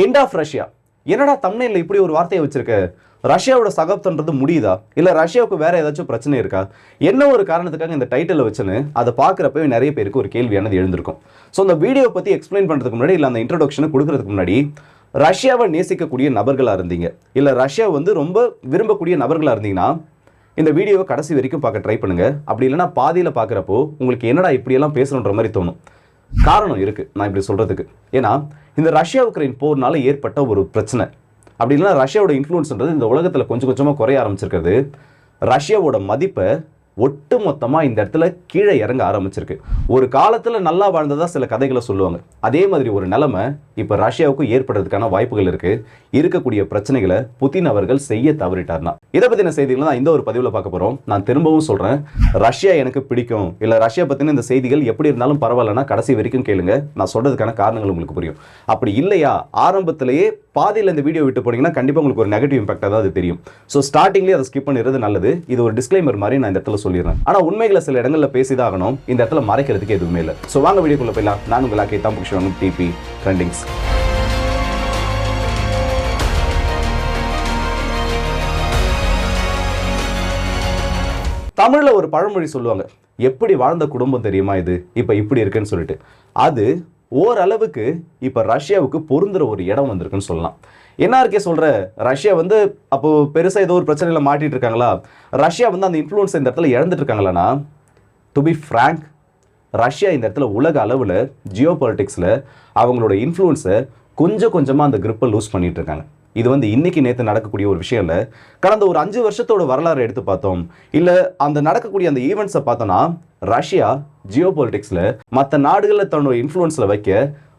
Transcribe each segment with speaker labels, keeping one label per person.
Speaker 1: End of Russia என்னடா தமிழ்ல இப்படி ஒரு வார்த்தையை வச்சிருக்க? ரஷ்யாவோட சகப்தன்றது முடியுதா? இல்லை ரஷ்யாவுக்கு வேற ஏதாச்சும் பிரச்சனை இருக்கா? என்ன ஒரு காரணத்துக்காக இந்த டைட்டில் வச்சுன்னு அதை பார்க்குறப்பவே நிறைய பேருக்கு ஒரு கேள்வியானது எழுந்திருக்கும். ஸோ அந்த வீடியோ பற்றி எக்ஸ்பிளைன் பண்ணுறதுக்கு முன்னாடி இல்லை அந்த இன்ட்ரடக்ஷனை கொடுக்கறதுக்கு முன்னாடி ரஷ்யாவை நேசிக்கக்கூடிய நபர்களாக இருந்தீங்க. இல்லை ரஷ்யா வந்து ரொம்ப விரும்பக்கூடிய நபர்களாக இருந்தீங்கன்னா இந்த வீடியோவை கடைசி வரைக்கும் பார்க்க ட்ரை பண்ணுங்கள் அப்படி இல்லைன்னா பாதியில் பார்க்குறப்போ உங்களுக்கு என்னடா இப்படியெல்லாம் பேசணுன்ற மாதிரி தோணும். காரணம் இருக்குது நான் இப்படி சொல்கிறதுக்கு ஏன்னா இந்த ரஷ்யா உக்ரைன் போர்னால ஏற்பட்ட ஒரு பிரச்சனை. அப்படி இல்லைன்னா ரஷ்யாவோட இன்ஃப்ளூன்ஸ்ன்றது இந்த உலகத்தில் கொஞ்சம் கொஞ்சமாக குறைய ஆரம்பிச்சிருக்கிறது. ரஷ்யாவோட மதிப்பை ஒட்டு மொத்தமாக இந்த இடத்துல கீழே இறங்க ஆரம்பிச்சிருக்கு. ஒரு காலத்தில் நல்லா வாழ்ந்ததாக சில கதைகளை சொல்லுவாங்க. அதே மாதிரி ஒரு நிலைமை இப்போ ரஷ்யாவுக்கு ஏற்படுறதுக்கான வாய்ப்புகள் இருக்குது இருக்கக்கூடிய பிரச்சனைகளை புதின் அவர்கள் செய்ய தவறிட்டார்னா. இதை பற்றின செய்திகளை நான் இந்த ஒரு பதிவில் பார்க்க போகிறோம் நான் திரும்பவும் சொல்கிறேன் ரஷ்யா எனக்கு பிடிக்கும். இல்லை ரஷ்யா பற்றின இந்த செய்திகள் எப்படி இருந்தாலும் பரவாயில்லனா கடைசி வரைக்கும் கேளுங்க. நான் சொல்றதுக்கான காரணங்கள் உங்களுக்கு புரியும். அப்படி இல்லையா? ஆரம்பத்திலேயே பாதியில் இந்த வீடியோ விட்டு போனீங்கன்னா கண்டிப்பாக உங்களுக்கு ஒரு நெகட்டிவ் இம்பாக்டாக தான் அது தெரியும். ஸோ ஸ்டார்டிங்லேயே அதை ஸ்கிப் பண்ணிடுறது நல்லது. இது ஒரு டிஸ்க்ளைமர் மாதிரி நான் இந்த இடத்துல சொல்லிடுறேன். ஆனால் உண்மைகளை சில இடங்களில் பேசிதாகணும். ஆகணும் இந்த இடத்துல மறைக்கிறதுக்கு எதுவுமே இல்லை. ஸோ வாங்க வீடியோக்குள்ள போயிடலாம். நான் உங்கள் ஆக்கே தான் புக்ஷன் டிபி ட்ரெண்டிங்ஸ் தமிழ்ல ஒரு பழமொழி சொல்லுவாங்க. எப்படி வாழ்ந்த குடும்பம் தெரியுமா இது? இப்போ இப்படி இருக்குன்னு சொல்லிட்டு. அது ஓரளவுக்கு இப்போ ரஷ்யாவுக்கு பொருந்துற ஒரு இடம் வந்திருக்குன்னு சொல்லலாம். என்ஆர்கே சொல்ற ரஷ்யா வந்து அப்போது பெருசாக ஏதோ ஒரு பிரச்சனையில் மாட்டிட்டு இருக்காங்களா? ரஷ்யா வந்து அந்த இன்ஃப்ளூயன்ஸ் இந்த இடத்துல இழந்துட்டு இருக்காங்களான்னா டு பி ஃப்ராங்க் ரஷ்யா இந்த இடத்துல உலக அளவில் ஜியோ பாலிட்டிக்ஸில் அவங்களோட இன்ஃப்ளூயன்ஸை கொஞ்சம் கொஞ்சமாக அந்த கிரிப்பை லூஸ் பண்ணிகிட்டு இருக்காங்க. இது வந்து இன்னைக்கு நேற்று நடக்கக்கூடிய ஒரு விஷயம் இல்லை. கடந்த ஒரு அஞ்சு வருஷத்தோட வரலாறு எடுத்து பார்த்தோம். இல்லை அந்த நடக்கக்கூடிய அந்த ஈவெண்ட்ஸை பார்த்தோன்னா ரஷ்யா ஜியோ பாலிட்டிக்ஸில் மற்ற நாடுகளில் தன்னோட இன்ஃப்ளூயன்ஸில் வைக்க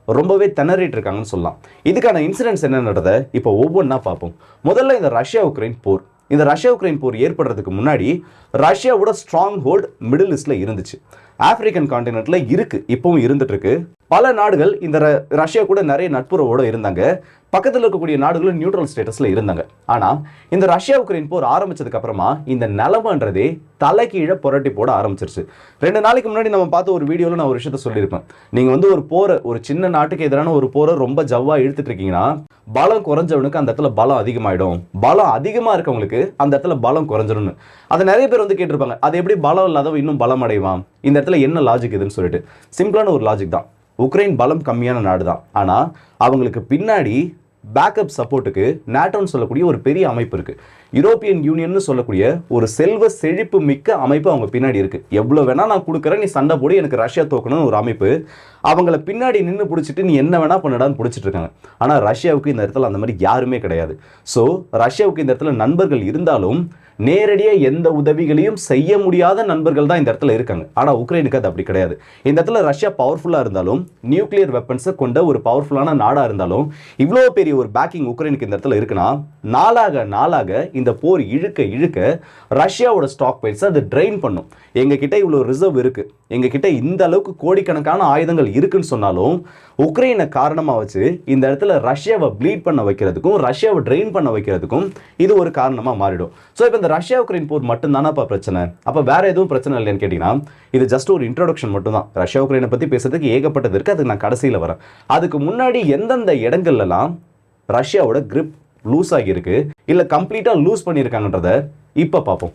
Speaker 1: ரொம்பவே திணறிட்டு இருக்காங்கன்னு சொல்லலாம். இதுக்கான இன்சிடென்ட்ஸ் என்ன நடந்தது? இப்போ ஒவ்வொன்றா பார்ப்போம். முதல்ல இந்த ரஷ்யா உக்ரைன் போர். இந்த ரஷ்யா உக்ரைன் போர் ஏற்படுறதுக்கு முன்னாடி ரஷ்யாவோட ஸ்ட்ராங் ஹோல்டு மிடில் ஈஸ்டில் இருந்துச்சு. ஆப்பிரிக்கன் காண்டினென்ட்ல இருக்கு இப்பவும் இருந்துட்டு இருக்கு பல நாடுகள் இந்த ர- ரஷ்யா கூட நிறைய நட்புறவோட இருந்தாங்க. பக்கத்தில் இருக்கக்கூடிய நாடுகளும் நியூட்ரல் ஸ்டேட்டஸில் இருந்தாங்க. ஆனால் இந்த ரஷ்யா உக்ரைன் போர் ஆரம்பிச்சதுக்கு அப்புறமா இந்த நிலமன்றதே தலைகீழே புரட்டி போட ஆரம்பிச்சிருச்சு. ரெண்டு நாளைக்கு முன்னாடி நம்ம பார்த்த ஒரு வீடியோவில் நான் ஒரு விஷயத்த சொல்லியிருப்பேன். நீங்கள் வந்து ஒரு போரை ஒரு சின்ன நாட்டுக்கு எதிரான ஒரு போரை ரொம்ப ஜவ்வாக இழுத்துட்டு இருக்கீங்கன்னா பலம் குறைஞ்சவனுக்கு அந்த இடத்துல பலம் அதிகமாயிடும். பலம் அதிகமாக இருக்கவங்களுக்கு அந்த இடத்துல பலம் குறைஞ்சிடும்னு அதை நிறைய பேர் வந்து கேட்டிருப்பாங்க. அது எப்படி பலம் இல்லாதவன் இன்னும் பலம் அடைவான்? இந்த இடத்துல என்ன லாஜிக் இதுன்னு சொல்லிட்டு. சிம்பிளான ஒரு லாஜிக் தான். உக்ரைன் பலம் கம்மியான நாடு தான் ஆனால் அவங்களுக்கு பின்னாடி பேக்கப் சப்போர்ட்டுக்கு நேட்டோன்னு சொல்லக்கூடிய ஒரு பெரிய அமைப்பு இருக்குது யூரோப்பியன் யூனியன்னு சொல்லக்கூடிய ஒரு செல்வ செழிப்பு மிக்க அமைப்பு அவங்க பின்னாடி இருக்குது எவ்வளோ வேணால் நான் கொடுக்குறேன் நீ சண்டை போடி எனக்கு ரஷ்யா தோக்கணும்னு ஒரு அமைப்பு. அவங்கள பின்னாடி நின்று பிடிச்சிட்டு நீ என்ன வேணால் பண்ணடான்னு பிடிச்சிட்டு இருக்காங்க. ஆனால் ரஷ்யாவுக்கு இந்த இடத்துல அந்த மாதிரி யாருமே கிடையாது. ஸோ ரஷ்யாவுக்கு இந்த இடத்துல நண்பர்கள் இருந்தாலும் நேரடியாக எந்த உதவிகளையும் செய்ய முடியாத நண்பர்கள் தான் இந்த இடத்துல இருக்காங்க. ஆனால் உக்ரைனுக்கு அது அப்படி கிடையாது. இந்த இடத்துல ரஷ்யா பவர்ஃபுல்லாக இருந்தாலும் நியூக்ளியர் வெப்பன்ஸை கொண்ட ஒரு பவர்ஃபுல்லான நாடாக இருந்தாலும் இவ்வளோ பெரிய ஒரு பேக்கிங் உக்ரைனுக்கு இந்த இடத்துல இருக்குன்னா நாளாக நாளாக இந்த போர் இழுக்க இழுக்க ரஷ்யாவோட ஸ்டாக் பைல்ஸ் அது ட்ரெயின் பண்ணும். எங்ககிட்ட இவ்வளோ ரிசர்வ் இருக்குது எங்ககிட்ட இந்த அளவுக்கு கோடிக்கணக்கான ஆயுதங்கள் இருக்குன்னு சொன்னாலும் உக்ரைனை காரணமாக வச்சு இந்த இடத்துல ரஷ்யாவை ப்ளீட் பண்ண வைக்கிறதுக்கும் ரஷ்யாவை ட்ரெயின் பண்ண வைக்கிறதுக்கும் இது ஒரு காரணமாக மாறிடும். ஸோ இப்போ இந்த ரஷ்யா உக்ரைன் போர் மட்டும்தானப்பா பிரச்சனை? அப்போ வேறு எதுவும் பிரச்சனை இல்லைன்னு கேட்டிங்கன்னா இது ஜஸ்ட் ஒரு இன்ட்ரோடக்ஷன் மட்டும்தான். ரஷ்யா உக்ரைனை பற்றி பேசுறதுக்கு ஏகப்பட்டது இருக்குது அதுக்கு நான் கடைசியில் வரேன். அதுக்கு முன்னாடி எந்தெந்த இடங்கள்லாம் ரஷ்யாவோட கிரிப் லூஸ் ஆகியிருக்கு இல்லை கம்ப்ளீட்டாக லூஸ் பண்ணியிருக்காங்கன்றத இப்போ பார்ப்போம்.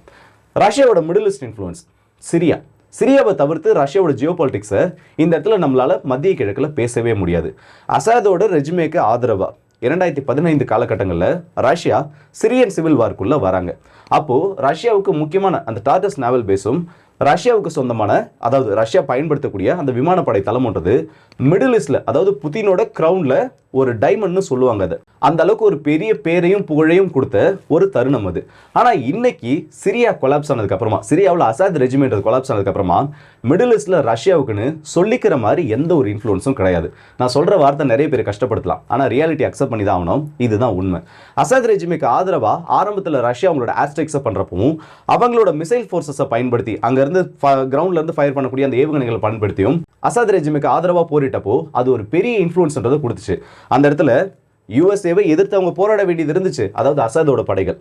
Speaker 1: ரஷ்யாவோட மிடில் ஈஸ்ட் இன்ஃப்ளூயன்ஸ் சிரியா. சிரியாவை தவிர்த்து ரஷ்யாவோட ஜியோ பாலிட்டிக்ஸை இந்த இடத்துல நம்மளால மத்திய கிழக்கில் பேசவே முடியாது. அசாதோட ரெஜிமேக்கு ஆதரவா? இரண்டாயிரத்தி பதினைந்து காலகட்டங்களில் ரஷ்யா சிரியன் சிவில் வார்க்குள்ள வராங்க. அப்போ ரஷ்யாவுக்கு முக்கியமான அந்த டார்டஸ் நாவல் பேஸும் ரஷ்யாவுக்கு சொந்தமான அதாவது ரஷ்யா பயன்படுத்தக்கூடிய அந்த விமானப்படை தளம்ன்றது மிடில் ஈஸ்ட்ல அதாவது புதினோட கிரவுன்ல ஒரு டைமண்ட்னு சொல்லுவாங்க அது. அந்த அளவுக்கு ஒரு பெரிய பேரையும் புகழையும் கொடுத்த ஒரு தருணம் அது. ஆனா இன்னைக்கு சிரியா கொலாப்ஸ் ஆனதுக்கு அப்புறமா சிரியாவில் அசாத் ரெஜிமெண்ட் கொலாப்ஸ் ஆனதுக்கு அப்புறமா மிடில் ஈஸ்ட்டில் ரஷ்யாவுக்குன்னு சொல்லிக்கிற மாதிரி எந்த ஒரு இன்ஃப்ளூன்ஸும் கிடையாது. நான் சொல்கிற வார்த்தை நிறைய பேர் கஷ்டப்படுத்தலாம். ஆனால் ரியாலிட்டி அக்செப்ட் பண்ணி தான் ஆகணும். இதுதான் உண்மை. அசாத் ரெஜிமிக்கு ஆதரவாக ஆரம்பத்தில் ரஷ்யா அவங்களோட ஆஸ்ட்ரிக்ஸை பண்ணுறப்பவும் அவங்களோட மிசைல் ஃபோர்ஸஸை பயன்படுத்தி அங்கேருந்து கிரவுண்ட்லேருந்து ஃபயர் பண்ணக்கூடிய அந்த ஏவுகணைகளை பயன்படுத்தியும் அசாத் ரெஜிமிக்கு ஆதரவாக போரிட்டப்போ அது ஒரு பெரிய இன்ஃப்ளூன்ஸ்ன்றதை கொடுத்துச்சு. அந்த இடத்துல யூஎஸ்ஏவை எதிர்த்து அவங்க போராட வேண்டியது இருந்துச்சு. அதாவது அசாதோட படைகள்.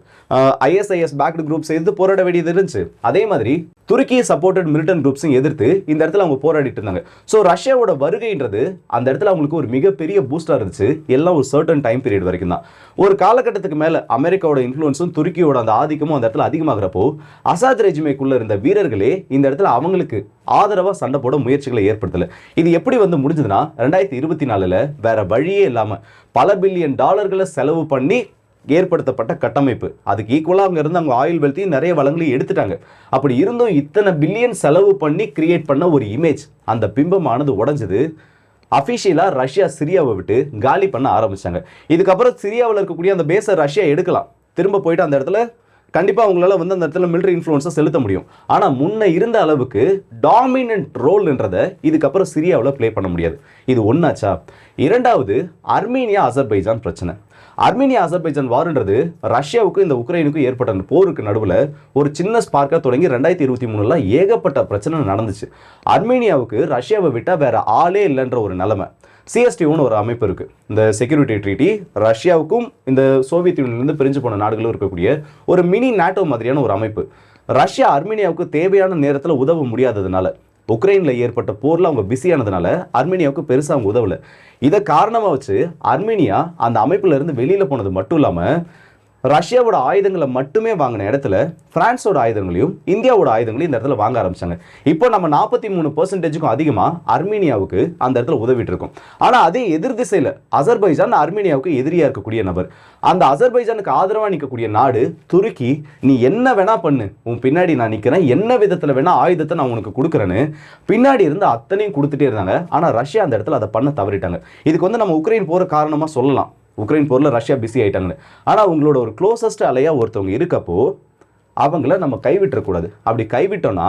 Speaker 1: ஐஎஸ்ஐஎஸ் பேக்டு குரூப்ஸ் எதிர்த்து போராட வேண்டியது இருந்துச்சு. அதே மாதிரி துருக்கியை சப்போர்ட்டட் மிலிட்டன் குரூப்ஸும் எதிர்த்து இந்த இடத்துல அவங்க போராடிட்டு இருந்தாங்க. ஸோ ரஷ்யாவோட வருகைன்றது அந்த இடத்துல அவங்களுக்கு ஒரு மிகப்பெரிய பூஸ்டாக இருந்துச்சு. எல்லாம் ஒரு சர்டன் டைம் பீரியட் வரைக்கும் தான். ஒரு காலகட்டத்துக்கு மேலே அமெரிக்காவோட இன்ஃப்ளூன்ஸும் துருக்கியோட அந்த ஆதிக்கமும் அந்த இடத்துல அதிகமாகிறப்போ அசாத் ரெஜிமைக்குள்ளே இருந்த வீரர்களே இந்த இடத்துல அவங்களுக்கு ஆதரவாக சண்டை போட முயற்சிகளை ஏற்படுத்தலை. இது எப்படி வந்து முடிஞ்சதுன்னா ரெண்டாயிரத்தி இருபத்தி நாலில் வேற வழியே இல்லாமல் பல பில்லியன் டாலர்களை செலவு பண்ணி ஏற்படுத்தப்பட்ட கட்டமைப்பு. அதுக்கு ஈக்குவலாக அவங்க இருந்து அவங்க ஆயில் வெல்த்தையும் நிறைய வளங்களையும் எடுத்துட்டாங்க. அப்படி இருந்தும் இத்தனை பில்லியன் செலவு பண்ணி கிரியேட் பண்ண ஒரு இமேஜ் அந்த பிம்பமானது உடஞ்சது. அஃபிஷியலாக ரஷ்யா சிரியாவை விட்டு காலி பண்ண ஆரம்பித்தாங்க இதுக்கப்புறம் சிரியாவில் இருக்கக்கூடிய அந்த பேஸை ரஷ்யா எடுக்கலாம். திரும்ப போயிட்டு அந்த இடத்துல கண்டிப்பாக அவங்களால வந்து அந்த இடத்துல மிலிட்ரி இன்ஃப்ளூன்ஸை செலுத்த முடியும். ஆனால் முன்ன இருந்த அளவுக்கு டாமினன்ட் ரோல்ன்றதை இதுக்கப்புறம் சிரியாவில் ப்ளே பண்ண முடியாது. இது ஒன்றாச்சா இரண்டாவது அர்மீனியா அசர்பைஜான் பிரச்சனை. அர்மீனியா அசர்பைஜான் வார்ன்றது ரஷ்யாவுக்கும் இந்த உக்ரைனுக்கும் ஏற்பட்ட அந்த போருக்கு நடுவில் ஒரு சின்ன ஸ்பார்க்காக தொடங்கி ரெண்டாயிரத்தி இருபத்தி மூணுல ஏகப்பட்ட பிரச்சனை நடந்துச்சு. அர்மீனியாவுக்கு ரஷ்யாவை விட்டால் வேற ஆளே இல்லைன்ற ஒரு நிலைமை. சிஎஸ்டிஓன்னு ஒரு அமைப்பு இருக்குது இந்த செக்யூரிட்டி ட்ரீட்டி ரஷ்யாவுக்கும் இந்த சோவியத் யூனியன்லேருந்து பிரிஞ்சு போன நாடுகளும் இருக்கக்கூடிய ஒரு மினி நாட்டோ மாதிரியான ஒரு அமைப்பு. ரஷ்யா அர்மீனியாவுக்கு தேவையான நேரத்தில் உதவ முடியாததுனால உக்ரைனில் ஏற்பட்ட போரில் அவங்க பிஸியானதுனால அர்மீனியாவுக்கு பெருசாக அவங்க உதவலை. இதை காரணமாக வச்சு அர்மீனியா அந்த அமைப்புல இருந்து வெளியில் போனது மட்டும் இல்லாமல் ரஷ்யாவோட ஆயுதங்களை மட்டுமே வாங்கின இடத்துல பிரான்ஸோட ஆயுதங்களையும் இந்தியாவோட ஆயுதங்களையும் இந்த இடத்துல வாங்க ஆரம்பிச்சாங்க. இப்போ நம்ம நாற்பத்தி மூணு பர்சன்டேஜுக்கும் அதிகமாக அர்மீனியாவுக்கு அந்த இடத்துல உதவிட்டு இருக்கும் ஆனால் அதே எதிர் திசையில் அசர்பைஜான் அர்மீனியாவுக்கு எதிரியாக இருக்கக்கூடிய நபர். அந்த அசர்பைஜானுக்கு ஆதரவாக நிற்கக்கூடிய நாடு துருக்கி நீ என்ன வேணா பண்ணு உன் பின்னாடி நான் நிற்கிறேன் என்ன விதத்தில் வேணா ஆயுதத்தை நான் உனக்கு கொடுக்குறேன்னு பின்னாடி இருந்து அத்தனையும் கொடுத்துட்டே இருந்தாங்க. ஆனால் ரஷ்யா அந்த இடத்துல அதை பண்ண தவறிட்டாங்க. இதுக்கு வந்து நம்ம உக்ரைன் போகிற காரணமாக சொல்லலாம். உக்ரைன் போரில் ரஷ்யா பிஸி ஆகிட்டாங்கன்னு ஆனால் உங்களோட ஒரு க்ளோசஸ்ட் அலையாக ஒருத்தவங்க இருக்கப்போ அவங்கள நம்ம கைவிட்டுறக்கூடாது. அப்படி கைவிட்டோன்னா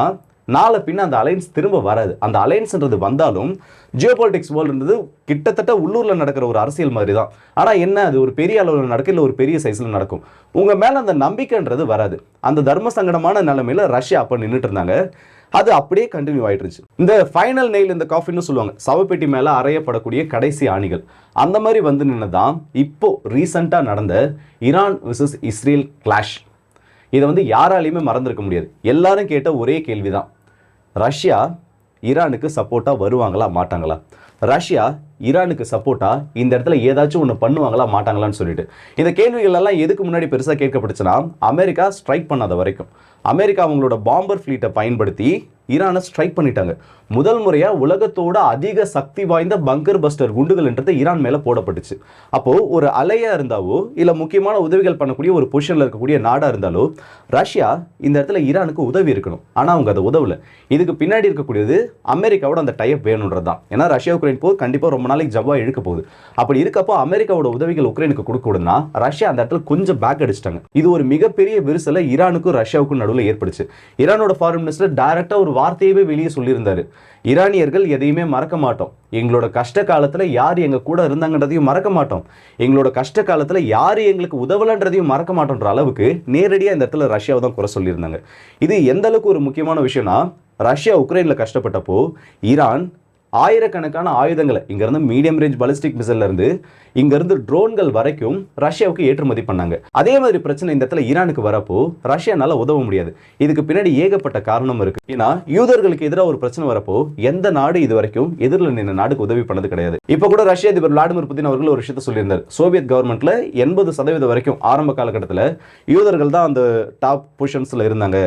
Speaker 1: நாளை பின்ன அந்த அலைன்ஸ் திரும்ப வராது. அந்த அலைன்ஸ்ன்றது வந்தாலும் ஜியோ பாலிடிக்ஸ் வேர்ல்டுன்றது கிட்டத்தட்ட உள்ளூரில் நடக்கிற ஒரு அரசியல் மாதிரி தான் ஆனால் என்ன அது ஒரு பெரிய அளவில் நடக்கும் இல்லை ஒரு பெரிய சைஸில் நடக்கும்? உங்கள் மேலே அந்த நம்பிக்கைன்றது வராது. அந்த தர்ம சங்கடமான நிலைமையில் ரஷ்யா அப்போ நின்றுட்டு இருந்தாங்க அது அப்படியே கண்டினியூ ஆயிட்டு இருந்துச்சு இந்த ஃபைனல் நெயில் இந்த காஃபின்னு சொல்லுவாங்க. சவப்பெட்டி மேலே அறையப்படக்கூடிய கடைசி ஆணிகள். அந்த மாதிரி வந்து நின்று தான் இப்போது ரீசண்டாக நடந்த ஈரான் விசஸ் இஸ்ரேல் கிளாஷ் இதை வந்து யாராலையுமே மறந்துருக்க முடியாது. எல்லாரும் கேட்ட ஒரே கேள்வி தான் ரஷ்யா ஈரானுக்கு சப்போர்ட்டாக வருவாங்களா மாட்டாங்களா? ரஷ்யா ஈரானுக்கு சப்போர்ட்டாக இந்த இடத்துல ஏதாச்சும் ஒன்று பண்ணுவாங்களா மாட்டாங்களான்னு சொல்லிட்டு. இந்த கேள்விகள் எல்லாம் எதுக்கு முன்னாடி பெருசாக கேட்கப்பட்டுச்சுன்னா அமெரிக்கா ஸ்ட்ரைக் பண்ணாத வரைக்கும். அமெரிக்கா அவங்களோட பாம்பர் ஃப்ளீட்டை பயன்படுத்தி ஈரானை ஸ்ட்ரைக் பண்ணிட்டாங்க. முதல் முறையாக உலகத்தோட அதிக சக்தி வாய்ந்த பங்கர் பஸ்டர் குண்டுகள்ன்றது ஈரான் மேலே போடப்பட்டுச்சு. அப்போது ஒரு அலையாக இருந்தாவோ இல்லை முக்கியமான உதவிகள் பண்ணக்கூடிய ஒரு பொசிஷனில் இருக்கக்கூடிய நாடாக இருந்தாலோ ரஷ்யா இந்த இடத்துல ஈரானுக்கு உதவி இருக்கணும். ஆனால் அவங்க அதை உதவலை. இதுக்கு பின்னாடி இருக்கக்கூடியது அமெரிக்காவோட அந்த டைப் வேணுன்றது தான். ஏன்னா ரஷ்யா உக்ரைன் போர் கண்டிப்பாக ரொம்ப நாளைக்கு ஜவ்வாக இழுக்க போகுது. அப்படி இருக்கப்போ அமெரிக்காவோட உதவிகள் உக்ரைனுக்கு கொடுக்கக்கூடாதுன்னா ரஷ்யா அந்த இடத்துல கொஞ்சம் பேக் அடிச்சிட்டாங்க. இது ஒரு மிகப்பெரிய விரிசலை ஈரானுக்கும் ரஷ்யாவுக்கும் நடுவில் ஏற்படுச்சு. ஈரானோட ஃபாரின் மினிஸ்டர் டைரக்டாக ஒரு வார்த்தையவே வெளியே சொல்லியிருந்தாரு. ஈரானியர்கள் எதையுமே மறக்க மாட்டோம். எங்களோட கஷ்ட காலத்தில் யார் எங்கள் கூட இருந்தாங்கன்றதையும் மறக்க மாட்டோம். எங்களோட கஷ்ட காலத்தில் யார் எங்களுக்கு உதவலன்றதையும் மறக்க மாட்டோன்ற அளவுக்கு நேரடியாக இந்த இடத்துல ரஷ்யாவை தான் குறை சொல்லியிருந்தாங்க. இது எந்த அளவுக்கு ஒரு முக்கியமான விஷயம்னா ரஷ்யா உக்ரைனில் கஷ்டப்பட்டப்போ ஈரான் ஆயிரக்கணக்கான ஆயுதங்களை இங்கேருந்து மீடியம் ரேஞ்ச் பலிஸ்டிக் மிசைல்ல இருந்து இங்கேருந்து ட்ரோன்கள் வரைக்கும் ரஷ்யாவுக்கு ஏற்றுமதி பண்ணாங்க. அதே மாதிரி பிரச்சனை இந்த இடத்துல ஈரானுக்கு வரப்போ ரஷ்யானால உதவ முடியாது. இதுக்கு பின்னாடி ஏகப்பட்ட காரணம் இருக்கு. ஏன்னா யூதர்களுக்கு எதிராக ஒரு பிரச்சனை வரப்போ எந்த நாடு இது வரைக்கும் எதிரில் நின்ற நாடுக்கு உதவி பண்ணது கிடையாது. இப்போ கூட ரஷ்ய அதிபர் விளாடிமிர் புதின் அவர்கள் ஒரு விஷயத்த சொல்லியிருந்தார். சோவியத் கவர்மெண்ட்ல எண்பது சதவீதம் வரைக்கும் ஆரம்ப காலகட்டத்தில் யூதர்கள் தான் அந்த டாப் பொசிஷன்ஸ்ல இருந்தாங்க.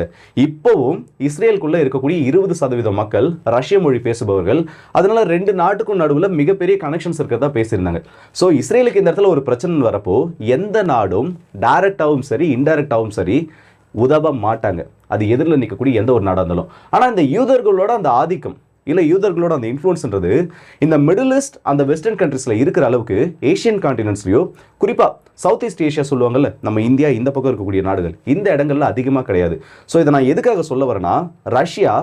Speaker 1: இப்போவும் இஸ்ரேலுக்குள்ள இருக்கக்கூடிய இருபது சதவீதம் மக்கள் ரஷ்ய மொழி பேசுபவர்கள் அதனால ரெண்டு நாட்டுக்கும் நடுவில் மிகப்பெரிய கனெக்ஷன்ஸ் இருக்கிறதா பேசியிருந்தாங்க. ஸோ இஸ்ரேலுக்கு இந்த இடத்துல ஒரு பிரச்சனை வரப்போ எந்த நாடும் டைரக்டாகவும் சரி இன்டைரக்டாகவும் சரி உதவ மாட்டாங்க. அது எதிரில் நிற்கக்கூடிய எந்த ஒரு நாடாக இருந்தாலும். ஆனால் இந்த யூதர்களோட அந்த ஆதிக்கம் இல்லை யூதர்களோட அந்த இன்ஃப்ளூன்ஸ்ன்றது இந்த மிடில் ஈஸ்ட் அந்த வெஸ்டர்ன் கண்ட்ரீஸில் இருக்கிற அளவுக்கு ஏஷியன் காண்டினென்ட்ஸ்லையோ குறிப்பாக சவுத் ஈஸ்ட் ஏஷியா சொல்லுவாங்கல்ல நம்ம இந்தியா இந்த பக்கம் இருக்கக்கூடிய நாடுகள் இந்த இடங்கள்ல அதிகமாக கிடையாது. ஸோ இதை நான் எதுக்காக சொல்ல வரேன்னா ரஷ்யா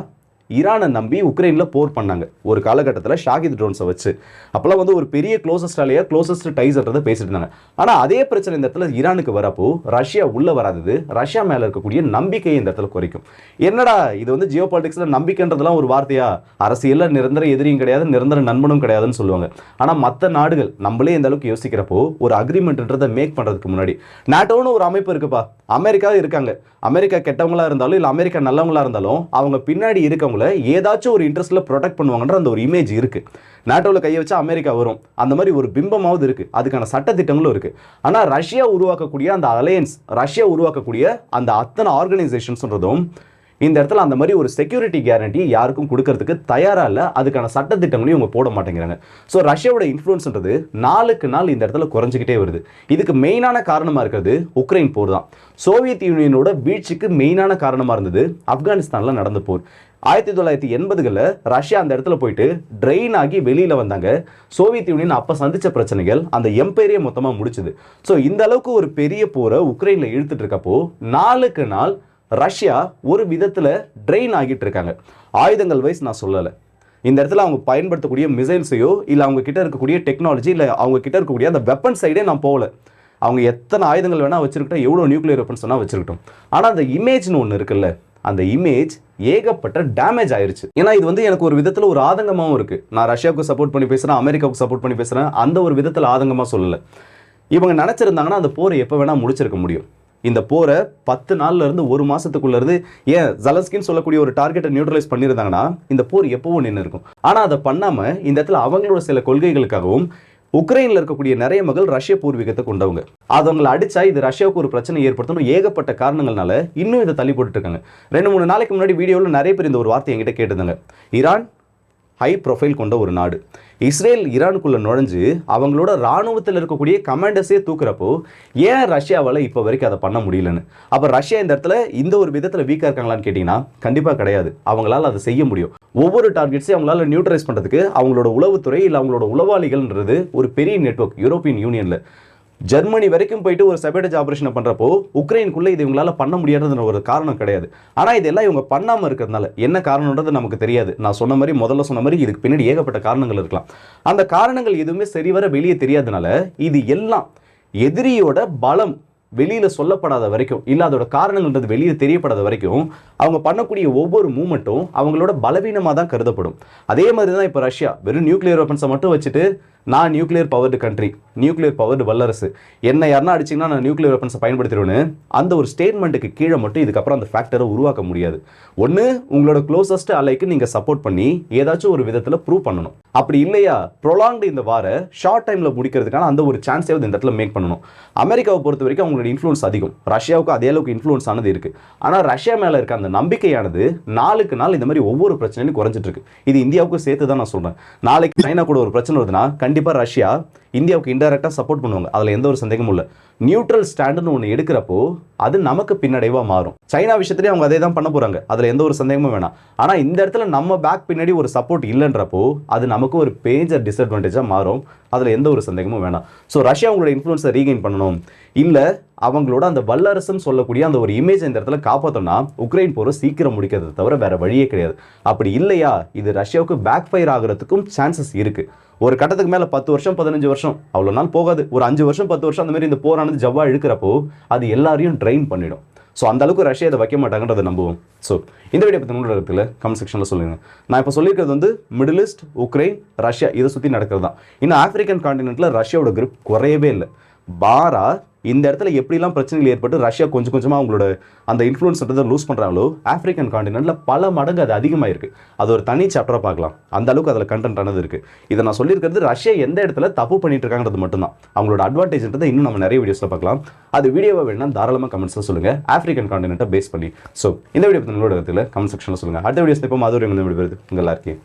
Speaker 1: ஈரானை நம்பி உக்ரைனில் போர் பண்ணாங்க. ஒரு காலகட்டத்தில் ஷாகித் ட்ரோன்ஸை வச்சு. அப்போல்லாம் வந்து ஒரு பெரிய க்ளோசஸ்ட் அலையா க்ளோசஸ்ட் டைஸ்ன்றதை பேசிட்டு இருந்தாங்க. ஆனால் அதே பிரச்சனை இந்த இடத்துல ஈரானுக்கு வரப்போ ரஷ்யா உள்ளே வராதது ரஷ்யா மேலே இருக்கக்கூடிய நம்பிக்கையை இந்த இடத்துல குறைக்கும். என்னடா இது வந்து ஜியோ பாலிடிக்ஸ்ல நம்பிக்கைன்றதுலாம் ஒரு வார்த்தையா? அரசியலில் நிரந்தர எதிரியும் கிடையாது நிரந்தர நண்பனும் கிடையாதுன்னு சொல்லுவாங்க. ஆனால் மற்ற நாடுகள் நம்மளே இந்த அளவுக்கு யோசிக்கிறப்போ ஒரு அக்ரிமெண்ட்ன்றதை மேக் பண்ணுறதுக்கு முன்னாடி. நாட்டோன்னு ஒரு அமைப்பு இருக்குப்பா. அமெரிக்கா இருக்காங்க. அமெரிக்கா கெட்டவங்களா இருந்தாலும் இல்லை அமெரிக்கா நல்லவங்களா இருந்தாலும் அவங்க பின்னாடி இருக்கவங்கள ஏதாச்சும் ஒரு இன்ட்ரெஸ்ட்ல ப்ரொடெக்ட் பண்ணுவாங்கன்ற அந்த ஒரு இமேஜ் இருக்கு. நாட்டோவில் கையை வச்சா அமெரிக்கா வரும். அந்த மாதிரி ஒரு பிம்பமாவது இருக்கு. அதுக்கான சட்டத்திட்டங்களும் இருக்கு. ஆனால் ரஷ்யா உருவாக்கக்கூடிய அந்த அலையன்ஸ் ரஷ்யா உருவாக்கக்கூடிய அந்த அத்தனை ஆர்கனைசேஷன்ஸ்ன்றதும் இந்த இடத்துல அந்த மாதிரி ஒரு செக்யூரிட்டி கேரண்டி யாருக்கும் கொடுக்கறதுக்கு தயாராக இல்லை. அதுக்கான சட்டத்திட்டங்களையும் இவங்க போட மாட்டேங்கிறாங்க. ஸோ ரஷ்யாவோட இன்ஃப்ளூன்ஸ்ன்றது நாளுக்கு நாள் இந்த இடத்துல குறைஞ்சிக்கிட்டே வருது. இதுக்கு மெயினான காரணமாக இருக்கிறது உக்ரைன் போர் தான். சோவியத் யூனியனோட வீழ்ச்சிக்கு மெயினான காரணமாக இருந்தது ஆப்கானிஸ்தானில் நடந்த போர். ஆயிரத்தி தொள்ளாயிரத்தி எண்பதுகளில் ரஷ்யா அந்த இடத்துல போயிட்டு ட்ரெயின் ஆகி வெளியில் வந்தாங்க. சோவியத் யூனியன் அப்போ சந்தித்த பிரச்சனைகள் அந்த எம்பைரியை மொத்தமாக முடிச்சுது. ஸோ இந்த அளவுக்கு ஒரு பெரிய போரை உக்ரைனில் இழுத்துட்டு இருக்கப்போ நாளுக்கு நாள் ரஷ்யா ஒரு விதத்தில் ட்ரெயின் ஆகிட்டு இருக்காங்க. ஆயுதங்கள் வைஸ் நான் சொல்லலை. இந்த இடத்துல அவங்க பயன்படுத்தக்கூடிய மிசைல்ஸையோ இல்லை அவங்க கிட்ட இருக்கக்கூடிய டெக்னாலஜி இல்லை அவங்க கிட்ட இருக்கக்கூடிய அந்த வெப்பன் சைடே நான் போகல. அவங்க எத்தனை ஆயுதங்கள் வேணால் வச்சுருக்கட்டும் எவ்வளோ நியூக்ளியர் வெப்பன்ஸ் வேணால் வச்சுருக்கட்டும். ஆனால் அந்த இமேஜ்னு ஒன்று இருக்குல்ல அந்த இமேஜ் ஏகப்பட்ட டேமேஜ் ஆயிருச்சு. ஏன்னா இது வந்து எனக்கு ஒரு விதத்தில் ஒரு ஆதங்கமாகவும் இருக்குது நான் ரஷ்யாவுக்கு சப்போர்ட் பண்ணி பேசுகிறேன் அமெரிக்காவுக்கு சப்போர்ட் பண்ணி பேசுகிறேன் அந்த ஒரு விதத்தில் ஆதங்கமாக சொல்லலை. இவங்க நினச்சிருந்தாங்கன்னா அந்த போரை எப்போ வேணால் முடிச்சிருக்க முடியும். இந்த போரை பத்து நாள்ல இருந்து ஒரு மாசத்துக்குள்ள இருந்து ஏன் ஜலஸ்கின்னு சொல்லக்கூடிய ஒரு டார்கெட்டை நியூட்ரலைஸ் பண்ணியிருந்தாங்கன்னா இந்த போர் எப்பவும் நின்று இருக்கும். ஆனா அதை பண்ணாம இந்த இடத்துல அவங்களோட சில கொள்கைகளுக்காகவும் உக்ரைனில் இருக்கக்கூடிய நிறைய மகள் ரஷ்ய பூர்வீகத்தை கொண்டவங்க. அதவங்களை அடிச்சா இது ரஷ்யாவுக்கு ஒரு பிரச்சனை ஏற்படுத்தணும் ஏகப்பட்ட காரணங்கள்னால இன்னும் இதை தள்ளி போட்டுட்டு இருக்காங்க. ரெண்டு மூணு நாளைக்கு முன்னாடி வீடியோவில் நிறைய பேர் இந்த ஒரு வார்த்தை என்கிட்ட கேட்டிருந்தாங்க. ஈரான் ஹை ப்ரொஃபைல் கொண்ட ஒரு நாடு. இஸ்ரேல் ஈரானுக்குள்ளே நுழைஞ்சு அவங்களோட ராணுவத்தில் இருக்கக்கூடிய கமாண்டர்ஸே தூக்குறப்போ ஏன் ரஷ்யாவால் இப்போ வரைக்கும் அதை பண்ண முடியலன்னு? அப்போ ரஷ்யா இந்த இடத்துல இந்த ஒரு விதத்தில் வீக்காக இருக்காங்களான்னு கேட்டிங்கன்னா கண்டிப்பாக கிடையாது. அவங்களால அதை செய்ய முடியும். ஒவ்வொரு டார்கெட்ஸையும் அவங்களால நியூட்ரலைஸ் பண்ணுறதுக்கு அவங்களோட உளவுத்துறை இல்லை அவங்களோட உளவாளிகள்ன்றது ஒரு பெரிய நெட்வொர்க் யூரோப்பியன் யூனியனில் ஜெர்மனி வரைக்கும் போயிட்டு ஒரு செபேட்டேஜ் ஆபரேஷன் பண்ணுறப்போ உக்ரைனுக்குள்ளே இது இவங்களால் பண்ண முடியாதுன்ற ஒரு காரணம் கிடையாது. ஆனால் இதெல்லாம் இவங்க பண்ணாமல் இருக்கிறதுனால என்ன காரணன்றது நமக்கு தெரியாது. நான் சொன்ன மாதிரி முதல்ல சொன்ன மாதிரி இதுக்கு பின்னாடி ஏகப்பட்ட காரணங்கள் இருக்கலாம். அந்த காரணங்கள் எதுவுமே சரிவர வெளியே தெரியாதனால இது எல்லாம் எதிரியோட பலம் வெளியில் சொல்லப்படாத வரைக்கும் இல்லை அதோட காரணங்கள்ன்றது வெளியே தெரியப்படாத வரைக்கும் அவங்க பண்ணக்கூடிய ஒவ்வொரு மூமெண்ட்டும் அவங்களோட பலவீனமாக தான் கருதப்படும். அதே மாதிரி தான் இப்போ ரஷ்யா வெறும் நியூக்ளியர் வெப்பன்ஸை மட்டும் வச்சுட்டு நான் nuclear powered country nuclear powered வல்லரசு. என்ன யாருன்னா அடிச்சிங்கன்னா நான் நியூக்ளியர் வெப்பன்ஸை பயன்படுத்திடுவேன்னு அந்த ஒரு ஸ்டேட்மெண்ட்டுக்கு கீழே மட்டும் இதுக்கப்புறம் அந்த ஃபேக்டரை உருவாக்க முடியாது. ஒன்று உங்களோட க்ளோசஸ்ட் அலைக்கு நீங்கள் சப்போர்ட் பண்ணி ஏதாச்சும் ஒரு விதத்தில் ப்ரூவ் பண்ணணும். அப்படி இல்லையா? ப்ரொலாங்டு இந்த வார ஷார்ட் டைமில் முடிக்கிறதுக்கான அந்த ஒரு சான்ஸையாவது இந்த இடத்துல மேக் பண்ணணும். அமெரிக்காவை பொறுத்த வரைக்கும் அவங்களோட இன்ஃப்ளூன்ஸ் அதிகம். ரஷ்யாவுக்கு அதே அளவுக்கு இன்ஃப்ளூன்ஸ் ஆனது இருக்குது ஆனால் ரஷ்யா மேலே இருக்க அந்த நம்பிக்கையானது நாளுக்கு நாள் இந்த மாதிரி ஒவ்வொரு பிரச்சனையும் குறைஞ்சிட்டு இருக்கு. இது இந்தியாவுக்கு சேர்த்து தான் நான் சொல்கிறேன் நாளைக்கு சைனா கூட ஒரு பிரச்சனை வருதுன்னா கண்டிப்பாக ரஷ்யா இந்தியாவுக்கு இன்டெரக்டாக சப்போர்ட் பண்ணுவாங்க. அதில் எந்த ஒரு சந்தேகமும் இல்லை. நியூட்ரல் ஸ்டாண்டுன்னு ஒன்று எடுக்கிறப்போ அது நமக்கு பின்னடைவாக மாறும். சைனா விஷயத்துலேயே அவங்க அதே தான் பண்ண போகிறாங்க அதில் எந்த ஒரு சந்தேகமும் வேணாம். ஆனால் இந்த இடத்துல நம்ம பேக் பின்னாடி ஒரு சப்போர்ட் இல்லைன்றப்போ அது நமக்கு ஒரு பேஜர் டிஸ்அட்வான்டேஜாக மாறும். அதில் எந்த ஒரு சந்தேகமும் வேணாம். ஸோ ரஷ்யா அவங்களோட இன்ஃப்ளூன்ஸை ரீகெயின் பண்ணணும். இல்லை அவங்களோட அந்த வல்லரசுன்னு சொல்லக்கூடிய அந்த ஒரு இமேஜ் இந்த இடத்துல காப்பாற்றோம்னா உக்ரைன் போரை சீக்கிரம் முடிக்கிறத தவிர வேற வழியே கிடையாது. அப்படி இல்லையா? இது ரஷ்யாவுக்கு பேக் ஃபயர் ஆகிறதுக்கும் சான்சஸ் இருக்கு. ஒரு கட்டத்துக்கு மேலே பத்து வருஷம் பதினஞ்சு வருஷம் அவ்வளோ நாள் போகாது. ஒரு அஞ்சு வருஷம் பத்து வருஷம் அந்த மாதிரி இந்த போரானது ஜவ்வா இழுக்கிறப்போ அது எல்லாரையும் ட்ரெயின் பண்ணிடும். ஸோ அந்த அளவுக்கு ரஷ்யா இதை வைக்க மாட்டாங்கன்றதை நம்புவோம். ஸோ இந்த வீடியோ பற்றி உங்களோட இடத்துல கமெண்ட் செக்ஷனில் சொல்லுங்கள் நான் இப்போ சொல்லியிருக்கிறது வந்து மிடில் ஈஸ்ட் உக்ரைன் ரஷ்யா இதை சுற்றி நடக்கிறது தான் இன்னும் ஆப்பிரிக்கன் காண்டினென்ட்டில் ரஷ்யாவோட grip குறையவே இல்லை. பாரா இந்த இடத்துல எப்படிலாம் பிரச்சனைகள் ஏற்பட்டு ரஷ்யா கொஞ்சம் கொஞ்சமாக அவங்களோட அந்த இன்ஃப்ளூன்ஸ்ன்றதை லூஸ் பண்ணுறாங்களோ ஆஃப்ரிக்கன் காண்டினென்ட்டில் பல மடங்கு அது அதிகமாக இருக்குது அது ஒரு தனி சாப்டராக பார்க்கலாம். அந்த அளவுக்கு அதில் கண்டென்ட் ஆனது இருக்குது இதை நான் சொல்லியிருக்கிறது ரஷ்யா எந்த இடத்துல தப்பு பண்ணிட்டு இருக்காங்கிறது மட்டும்தான். அவங்களோட அட்வான்டேஜ்ன்றதை இன்னும் நம்ம நிறைய வீடியோஸில் பார்க்கலாம். அது வீடியோவை வேணால் தாராளமாக கமெண்ட்ஸில் சொல்லுங்கள் ஆஃப்ரிக்கன் காண்டினென்ட்டை பேஸ் பண்ணி. ஸோ இந்த வீடியோ பற்றி உங்களோட இடத்துல கமெண்ட் செக்ஷனில் சொல்லுங்கள் அடுத்த வீடியோஸ் இப்போ மாதிரி வந்து வருது உங்கள் எல்லாருக்கே